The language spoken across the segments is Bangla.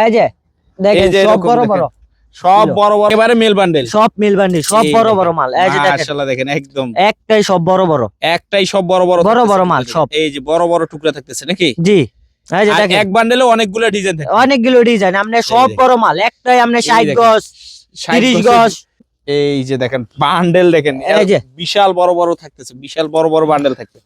এই যে দেখেন সব বড় বড়। সব বড় বড় এবারে মেল বান্ডেল সব মিল বান্ডিল সব বড় বড় মাল। এই যে মাশাআল্লাহ দেখেন একদম। একটাই সব বড় বড়। একটাই সব বড় বড় বড় বড় মাল, সব। এই যে বড় বড় টুকরা থাকতেছে নাকি? জি। এই যে দেখেন। এক বান্ডেলে অনেকগুলো ডিজাইন থাকে অনেকগুলো ডিজাইন আপনি সব বড় মাল একটাই আপনি এই 60 দেখেন। গজ 60 তিরিশ গজ। এই যে দেখেন বান্ডেল দেখেন। এই যে। বিশাল বড় বড় থাকতেছে বিশাল বড় বড় বান্ডেল থাকতে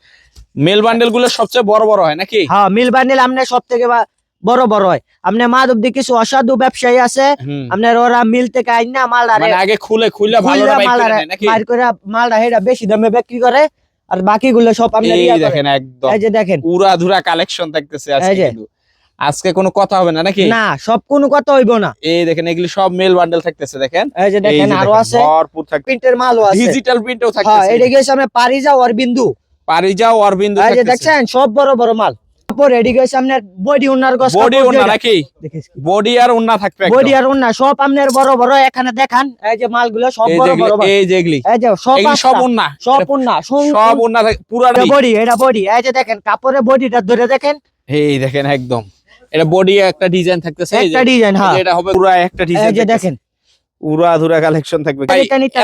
মেল বান্ডেলগুলো সবচেয়ে বড় বড় হয় নাকি? হ্যাঁ মিল বান্ডেল আপনার সব থেকে বা- বড় বড় হয়। আপনার মাধব দিয়ে কিছু অসাধু ব্যবসায়ী আছে। আপনার ওরা মিল থেকে আইনা মাল আরে মানে আগে খুলে খুলে মাল আরে বাইর করে মালটা হেটা বেশি দামে বিক্রি করে। আর বাকিগুলো সব আপনার দেখেন একদম। এই যে দেখেন। পুরা ধুরা কালেকশন থাকতেছে আজকে আজকে কোনো কথা হবে না নাকি? না সব কোনো কথা হইব না। এই দেখেন এগুলি সব মেল বান্ডেল থাকতেছে দেখেন। এই যে দেখেন আরও আছে। ভরপুর থাকতে প্রিন্টের মালও আছে। ডিজিটাল প্রিন্টও হ্যাঁ থাকতেছে এটা গেছে আমরা পারিজা আর বিন্দু পারি যাও অরবিন্দ এই যে দেখছেন সব বড় বড় মাল। বডি বডি আর থাকবে একদম। বডি আর উন্না সব আপনার বড় বড় এখানে দেখান এই যে মালগুলো সব বড় বড় মাল। এই যেগুলি। এই যে সব সব পাঁচটা। সব উন্না সব ওন্না থাকে বডি এটা বডি এই যে দেখেন কাপড়ের বডিটা ধরে দেখেন। এই দেখেন একদম। এটা বডি একটা ডিজাইন থাকতেছে একটা ডিজাইন হ্যাঁ। এটা হবে পুরা একটা এই যে দেখেন। পুরা ধুরা কালেকশন থাকবে।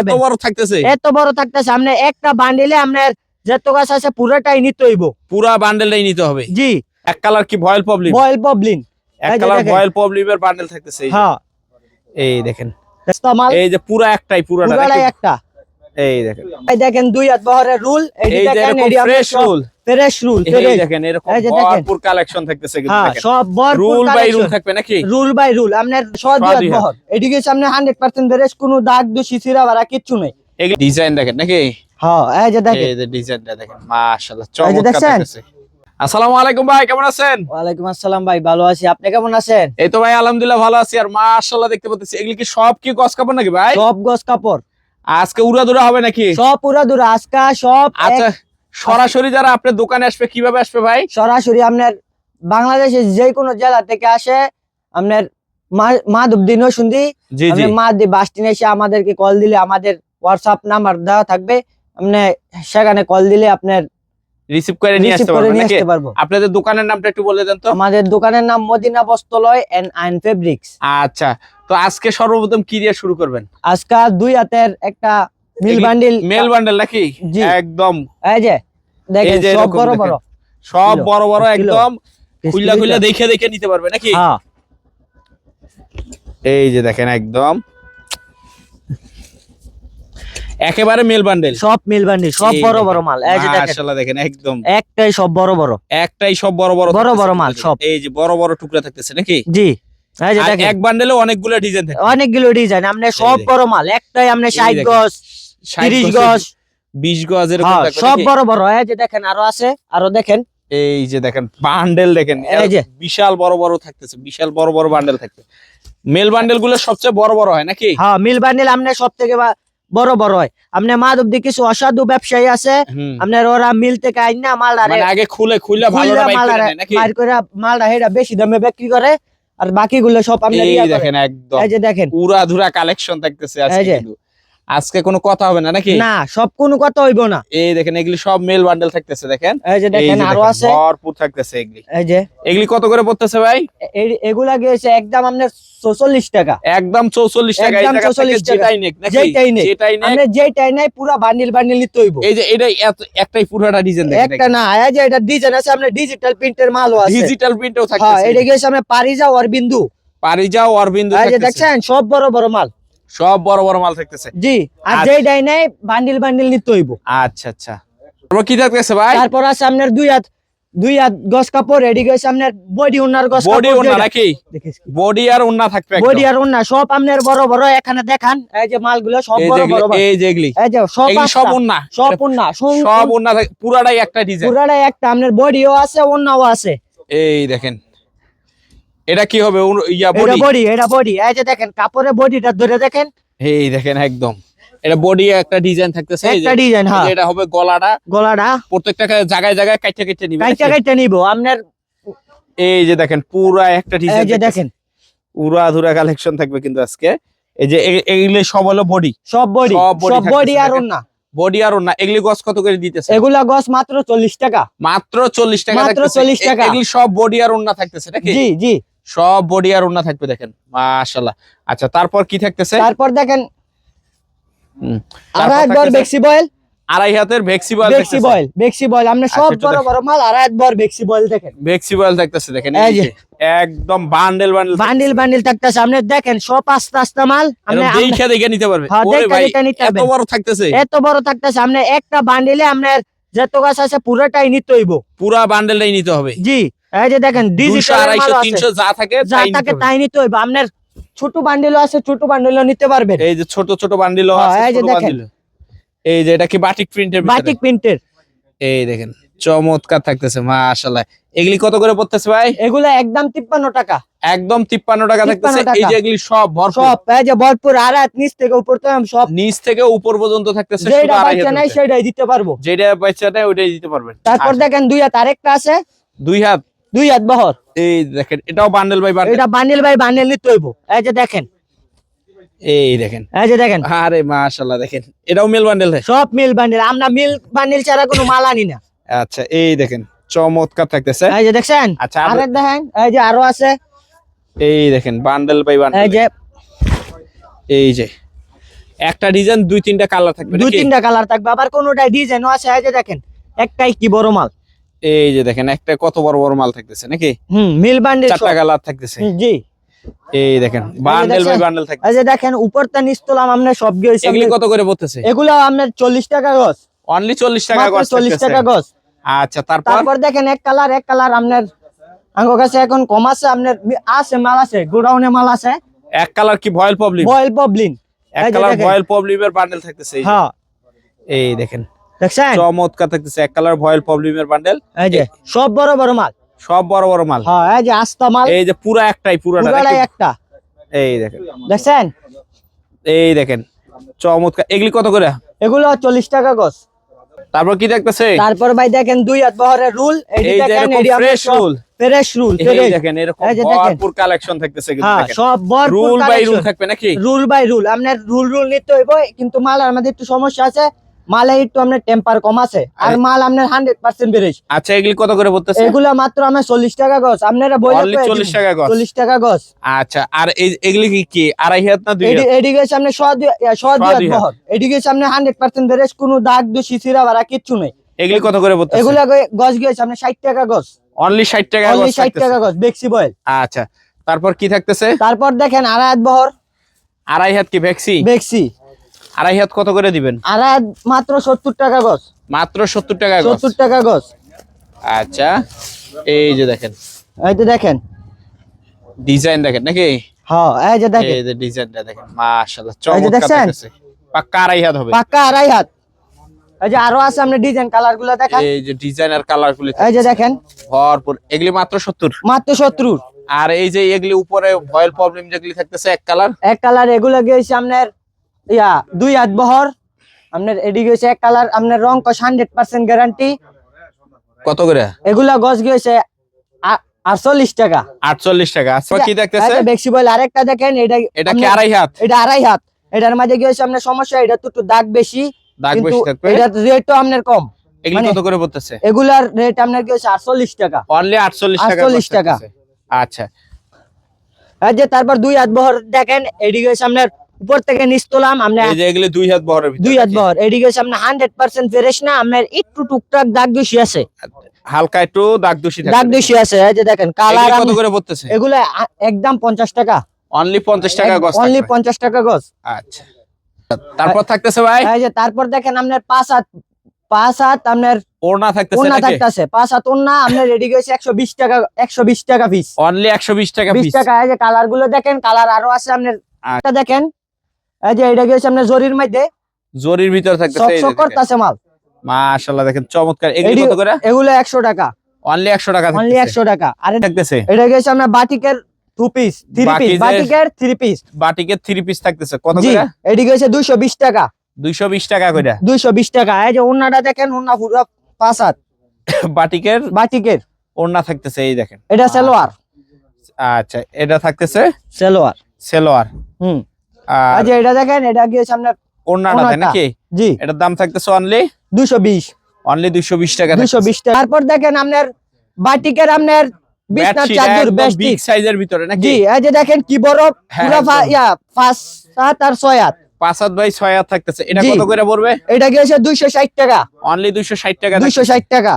এত বড় থাকতেছে। এত বড় থাকতেছে সামনে একটা বান্ডিলে আপনার যত গাছ আছে পুরোটাই নিতে হইব। পুরা বান্ডেলটাই নিতে হবে। জি। এক কালার কি ভয়েল প্রবলেম বয়েল পবলিন এক কালার। ভয়েল প্রবলেমের বান্ডেল থাকতেছে এই হ্যাঁ। এই দেখেন। এই যে পুরা একটাই পুরাটা পুরাটাই একটা। এই দেখেন। এই দেখেন দুই হাত বহরের রুল এই এই যে দেখেন এরকম ফ্রেশ রুল ফ্রেশ রুল এই দেখেন এরকম এই। ভরপুর কালেকশন থাকতেছে কিন্তু হ্যাঁ দেখেন। সব ভরপুর রুল বাই রুল থাকবে নাকি? রুল বাই রুল আপনার সব দুই হাত বহর। এদিকে সামনে হান্ড্রেড পার্সেন্ট ফ্রেশ কোনো দাগ দোষী বাড়া কিচ্ছু নেই। এই ডিজাইন দেখেন নাকি? হ্যাঁ এই যে দেখেন। এই যে ডিজাইনটা দেখেন মাশাআল্লাহ চমৎকার দেখছেন? আসসালামু আলাইকুম ভাই কেমন আছেন? ওয়ালাইকুম আসসালাম ভাই ভালো আছি। আপনি কেমন আছেন? এই তো ভাই আলহামদুলিল্লাহ ভালো আছি আর মাশাআল্লাহ দেখতে পাচ্ছি এগুলি কি সব কি গস কাপড় নাকি ভাই? সব কাপড়। আজকে উড়াদুরা হবে নাকি? সব সব আচ্ছা সরাসরি যারা আপনার দোকানে আসবে কীভাবে আসবে ভাই? সরাসরি আপনার বাংলাদেশের যে কোনো জেলা থেকে আসে আপনার মাধবদী নসুন্দি জি জি। আপনি মাধবদী বাস স্ট্যান্ডে এসে আমাদেরকে কল দিলে আমাদের হোয়াটসঅ্যাপ নাম্বার দেওয়া থাকবে। আপনি সেখানে কল দিলে আপনার রিসিভ করে নিয়ে আসতে নিয়ে নাকি? পারব। আপনাদের দোকানের নামটা একটু বলে দেন তো। আমাদের দোকানের নাম মদিনা বস্ত্রালয় এন্ড আইন ফেব্রিক্স আচ্ছা তো আজকে সর্বপ্রথম কি দিয়ে শুরু করবেন? আজকা দুই হাতের একটা মিল বান্ডিল মেল বান্ডেল নাকি? একদম। এই যে দেখেন সব বড় বড়। সব বড় বড় একদম। খুইলা। খুইলা দেখে দেখে নিতে পারবে নাকি? হ্যাঁ। এই যে দেখেন একদম। একেবারে মেল বান্ডেল সব মেল বান্ডিল সব বড় বড় মাল এই যে দেখেন। মাশাআল্লাহ দেখেন একদম। একটাই সব বড় বড়। একটাই সব বড় বড় বড় থাকতেছে বড় মাল, সব। এই যে বড় বড় টুকরা থাকতেছে নাকি? জি এই যে দেখেন। এক বান্ডেলে অনেকগুলো ডিজাইন থাকে অনেকগুলো ডিজাইন আপনি সব বড় মাল একটাই আপনি এই ষাট দেখেন। গজ 60 তিরিশ গজ গজ। 20 গজ এরকম হ্যাঁ সব বড় বড় এই যে দেখেন আরও আছে আরও দেখেন। এই যে দেখেন বান্ডেল দেখেন এই যে। বিশাল বড় বড় থাকতেছে বিশাল বড় বড় বান্ডেল থাকবে। মেল বান্ডেলগুলো সবচেয়ে বড় বড় হয় নাকি? হ্যাঁ মেল বান্ডেল আপনি সব থেকে বড় বড় হয়। আপনি মাধব দেখিস কিছু অসাধু ব্যবসায়ী আছে আপনার ওরা মিল থেকে আইনা মাল মানে আগে খুলে খুলে মাল করে মালটা হেটা বেশি দামে বিক্রি করে আর বাকিগুলো সব আপনার করে। দেখেন একদম। এই যে দেখেন। পুরা ধুরা কালেকশন থাকতেছে আজকে আজকে কোনো কথা হবে না নাকি? না সব কোনো কথা হইব না। এই দেখেন এগুলি সব মেল বান্ডেল থাকতেছে দেখেন। এই যে দেখেন আরও আছে। ভরপুর থাকতেছে এগুলি। এই যে। এগুলি কত করে পড়তেছে ভাই? এগুলা গিয়েছে একদম আপনার চল্লিশ টাকা। একদম চৌচল্লিশ টাকা একদম 44 টাকা। যেটাই নেক নাকি? যেটাই নেক। যেটাই নেক। আপনি যেটাই নাই পুরা বান্ডিল বান্ডিল নিতে হইব। এই যে এত- একটাই পুরোটা ডিজাইন দেখেন একটা না এই যে এটা ডিজাইন আছে আপনার ডিজিটাল প্রিন্টের মালও আছে। ডিজিটাল প্রিন্টও থাকতেছে। হ্যাঁ এটা গিয়েছে আপনার পারিজা আর বিন্দু পারি যাও অরবিন্দ এই যে দেখছেন সব বড় বড় মাল। সব বড় বড় মাল থাকতেছে। জি আর আচ্ছা। যেটাই নাই বান্ডিল বান্ডিল নিতে হইব। আচ্ছা আচ্ছা। তারপর কি থাকতেছে ভাই? তারপর আছে আপনার দুই হাত দুই হাত গস কাপড় এডি গেছে আপনার বডি উন্নার গস বডি ওন্না নাকি? বডি আর ওন্না থাকবে বডি আর উন্না সব আপনার বড় বড় এখানে দেখান এই যে মালগুলো সব বড় বড় এই যেগুলি। এই যে সব সব। ওন্না সব উন্না সব- ওন্না পুরাটাই একটা ডিজাইন। পুরাটাই একটা আপনার বডিও আছে উন্নাও আছে। এই দেখেন। এটা কি হবে? ইয়া এটা বডি বডি এটা বডি এই যে দেখেন কাপড়ের বডিটা ধরে দেখেন। এই দেখেন একদম। এটা বডি একটা ডিজাইন থাকতেছে একটা ডিজাইন হ্যাঁ। এটা হবে গলাটা। গলাটা। প্রত্যেকটা জায়গায় জায়গায় কাইটে কেটে নিবে নাকি? কাইটা নিব। আপনার এই যে দেখেন পুরা একটা ডিজাইন এই যে দেখেন। উড়া ধুরা কালেকশন থাকবে কিন্তু আজকে। এই যে এগুলি সব হলো বডি সব বডি সব বডি আর। উন্না বডি আর ওন্না এগুলি গছ কত করে দিতেছে? এগুলা গস মাত্র চল্লিশ টাকা। মাত্র চল্লিশ টাকা মাত্র। 40 টাকা। এগুলি সব বডি আর ওন্না থাকতেছে নাকি? জি জি। সব বডি আর ওন্না থাকবে দেখেন মাশাআল্লাহ। আচ্ছা তারপর কি থাকতেছে? তারপর দেখেন আড়াই তারপর বেক্সি বয়েল আড়াই হাতের ভেক্সি বয়েল বেক্সি বয়েল বেক্সি বয়েল আপনি সব আচ্ছা, বড় বড় মাল আড়াই বর বেক্সি বয়েল দেখেন। ভেক্সি বয়েল থাকতেছে দেখেন এই যে। একদম বান্ডেল বান্ডেল বান্ডিল বান্ডিল থাকতেছে আপনি দেখেন সব আস্তে আস্তে মাল আপনি দেখে দেখে নিতে পারবে। হ্যাঁ, এত বড় থাকতেছে। এত বড় থাকতেছে আপনি একটা বান্ডিলে আপনার যত গাছ আছে পুরোটাই নিতে হইব। পুরা বান্ডেলটাই নিতে হবে। জি এই যে দেখেন যা থাকে যা তাই নিতে তাকে তাই নিতে হইব। আপনার ছোট বান্ডিলও আছে ছোট বান্ডিলও নিতে পারবেন। এই যে ছোট ছোট বান্ডেলও হ্যাঁ, আছে এই যে দেখেন। এই যে এটা কি বাটিক প্রিন্টের বাটিক প্রিন্টের এই দেখেন। চমৎকার থাকতেছে মাশাআল্লাহ। এগুলি কত করে পড়তেছে ভাই? এগুলো একদম তিপ্পান্ন টাকা। একদম তিপ্পান্ন টাকা থাকতেছে। এই যে এগুলি সব ভরপুর। সব এই যে ভরপুর আর নিচ থেকে উপর তো সব নিচ থেকে উপর পর্যন্ত থাকতেছে যেটা বাচ্চা নাই সেটাই দিতে পারব। যেটা বাচ্চা নেয় ওইটাই দিতে পারবেন। তারপর দেখেন দুই হাত আরেকটা আছে। দুই হাত? দুই হাত বহর। এই দেখেন এটাও বান্ডেল ভাই বান্ডেল। এটা বান্ডিল ভাই বান্ডিল নিতে হইব। এই যে দেখেন। এই দেখেন। এই যে দেখেন। আরে মাশাআল্লাহ দেখেন। এটাও মেল বান্ডেল সব মিল বান্ডেল আমরা মিল বান্ডিল ছাড়া কোনো মাল আনি না। আচ্ছা এই দেখেন চমৎকার থাকতেছে। এই যে দেখছেন? আচ্ছা আর- দেখেন এই যে আরও আছে। এই দেখেন বান্ডেল বাই এই যে। এই যে একটা ডিজাইন দুই তিনটা কালার থাকবে দুই তিনটা কালার থাকবে আবার কোনোটা ডিজাইনও আছে এই যে দেখেন একটাই কি বড় মাল? এই যে দেখেন একটা কত বড় বড় মাল থাকতেছে নাকি? হুম মিল বান্ডিল চারটা কালার থাকতেছে। জি। এই দেখেন বান্ডেল বাই বান্ডেল থাকবে এই যে দেখেন উপরটা নিস্তলাম আমরা সব গিয়েছি এগুলি কত করে পড়তেছে? এগুলো আপনার চল্লিশ টাকা গছ অনলি চল্লিশ টাকা মাত্র গজ চল্লিশ থাকতেছে। টাকা গছ আচ্ছা তারপর? তারপর দেখেন এক কালার এক কালার আপনার আঙ্গ কাছে এখন কম আছে আপনার আছে মাল আছে গোডাউনে মাল আছে। এক কালার কি ভয়েল প্রবলেম ভয়েল পবলিন। এক কালার। ভয়েল প্রবলেমের বান্ডেল থাকতেছে এই হ্যাঁ। এই দেখেন। দেখছেন? চমৎকার থাকতেছে এক কালার ভয়েল প্রবলেমের বান্ডেল এই যে সব বড় বড় মাল। সব বড় বড় মাল। হ্যাঁ এই যে আস্তা মাল। এই যে পুরা একটাই পুরাটা। একটা। এই দেখেন। দেখছেন? এই দেখেন। চমৎকার। এগুলি কত করে? এগুলো চল্লিশ টাকা গছ তারপর কি দেখতেছে? তারপর ভাই দেখেন দুই হাত বহরের রুল এই এরকম ফ্রেশ রুল। ফ্রেশ রুল এই দেখেন এরকম দেখেন। ভরপুর কালেকশন থাকতেছে কিন্তু হ্যাঁ দেখেন। সব ভরপুর রুল বাই রুল থাকবে নাকি? রুল বাই রুল আপনার রুল রুল নিতে হইব কিন্তু মাল আমাদের একটু সমস্যা আছে। মালে একটু আপনার টেম্পার কম আছে আর মাল আপনার হান্ড্রেড পার্সেন্ট বেড়েছে আচ্ছা এগুলি কত করে পড়তেছে? এগুলো মাত্র আমার চল্লিশ টাকা গছ আপনারা বই চল্লিশ টাকা গজ? চল্লিশ টাকা গছ আচ্ছা আর এগুলি কি কি? আড়াই হাত না দুই হাত? এদিকে সামনে শ দুই হাত হান্ড্রেড পার্সেন্ট বেড়েছে কোনো দাগ দোষী সিরা বাড়া কিচ্ছু নেই। এগুলি কত করে পড়তেছে? এগুলা গছ গিয়ে সামনে ষাট টাকা গছ অনলি ষাট টাকা অনলি ষাট টাকা গছ বেক্সি বয়েল আচ্ছা তারপর কি থাকতেছে? তারপর দেখেন আড়াই হাত বহর। আড়াই হাত কি ভ্যাক্সি বেক্সি আড়াই হাত কত করে দিবেন? আড়াই মাত্র সত্তর টাকা গছ মাত্র সত্তর টাকা সত্তর টাকা গছ আচ্ছা এই যে দেখেন। এই তো দেখেন। ডিজাইন দেখেন নাকি? হ্যাঁ এই যে দেখেন। এই যে ডিজাইনটা দেখেন মাশাআল্লাহ চমৎকার পাক্কা আড়াই হাত হবে। পাক্কা আড়াই হাত। এই যে আরও আছে আপনি ডিজাইন কালারগুলো দেখেন এই যে ডিজাইন আর কালার গুলি এই যে দেখেন। ভরপুর। এগুলি মাত্র সত্তর? মাত্র সত্তর। আর এই যে এগুলি উপরে ভয়েল প্রবলেম যেগুলি থাকতেছে এক কালার? এক কালার এগুলো গিয়েছে আপনার ইয়া দুই হাত বহর। আপনার এদিকে গেছে এক কালার আপনার রং কস হান্ড্রেড পার্সেন্ট গ্যারান্টি কত করে? এগুলা গছ গিয়েছে আটচল্লিশ টাকা। আটচল্লিশ টাকা। আচ্ছা কি দেখতেছে বল আরেকটা দেখেন এটা এটা কি আড়াই হাত? এটা আড়াই হাত। এটার মাঝে গিয়েছে আপনার সমস্যা এটা তো একটু দাগ বেশি দাগ কিন্তু বেশি থাকবে। এটার রেটও আপনার কম। এগুলি মানে- কত করে পড়তেছে? এগুলার রেট আপনার গিয়েছে আটচল্লিশ টাকা। অনলি আটচল্লিশ টাকা 48 টাকা। আচ্ছা। আর যে তারপর দুই হাত বহর দেখেন এদিকে হচ্ছে আপনার উপর থেকে নিচ তোলাম আমরা এই যে এগুলি দুই হাত ভিতরে দুই হাত? বহর। এদিকে আপনার হান্ড্রেড পার্সেন্ট না আপনার একটু টুকটাক দাগ দোষী আছে। হালকা একটু দাগ দোষী দাগ দোষী আছে এই যে দেখেন কালার কত করে পড়তেছে? এগুলো একদম পঞ্চাশ টাকা। অনলি পঞ্চাশ টাকা গজ অনলি। পঞ্চাশ টাকা গজ আচ্ছা। তারপর থাকতেছে ভাই? এই যে তারপর দেখেন আপনার পাঁচ হাত পাঁচ হাত আপনার ওড়না থাকতেছে নাকি? থাকতেছে। পাঁচ হাত ওন্না আপনার রেডি একশো বিশ টাকা একশো বিশ টাকা পিস অনলি একশো বিশ টাকা বিশ পিস টাকা এই যে কালারগুলো দেখেন কালার আরও আছে আপনার আচ্ছা। এটা দেখেন। এই যে এটা গেছে আপনার জরির মধ্যে? জরির ভিতর থাকতেছে সব এই। করতেছে মাল। মাশাআল্লাহ দেখেন চমৎকার। এগুলি কত করে? এগুলো একশো টাকা। অনলি একশো টাকা অনলি থাকতেছে। একশো টাকা। আর থাকতেছে। এটা গেছে আপনার বাটিকের টু পিস থ্রি পিস বাটিকের- থ্রি পিস বাটিকের থ্রি পিস থাকতেছে। কত করে? এটি গেছে দুইশো বিশ টাকা। দুইশো বিশ টাকা করে। দুইশো বিশ টাকা। এই যে ওন্নাটা দেখেন ওন্না পুরো পাঁচ হাত। বাটিকের বাটিকের। ওড়না থাকতেছে এই দেখেন। এটা সেলোয়ার। আচ্ছা এটা থাকতেছে? সেলোয়ার। সেলোয়ার। হুম। আর যে এটা দেখেন এটা গিয়েছে আপনার ওড়নাটা তাই নাকি? জি। এটার দাম থাকতেছে অনলি দুইশো বিশ। অনলি দুইশো বিশ টাকা দুইশো বিশ টাকা। তারপর দেখেন আপনার বাটিকের আপনার চাদর একদম বেস্ট big ভিতরে নাকি? জি এই যে দেখেন কি বড় হ্যাঁ, পুরো ইয়া আর ছয় হাত। পাঁচ হাত বাই ছয় হাত থাকতেছে। এটা কত করে পড়বে? এটা গিয়েছে দুইশো ষাট টাকা? অনলি দুইশো ষাট টাকা দুইশো ষাট টাকা।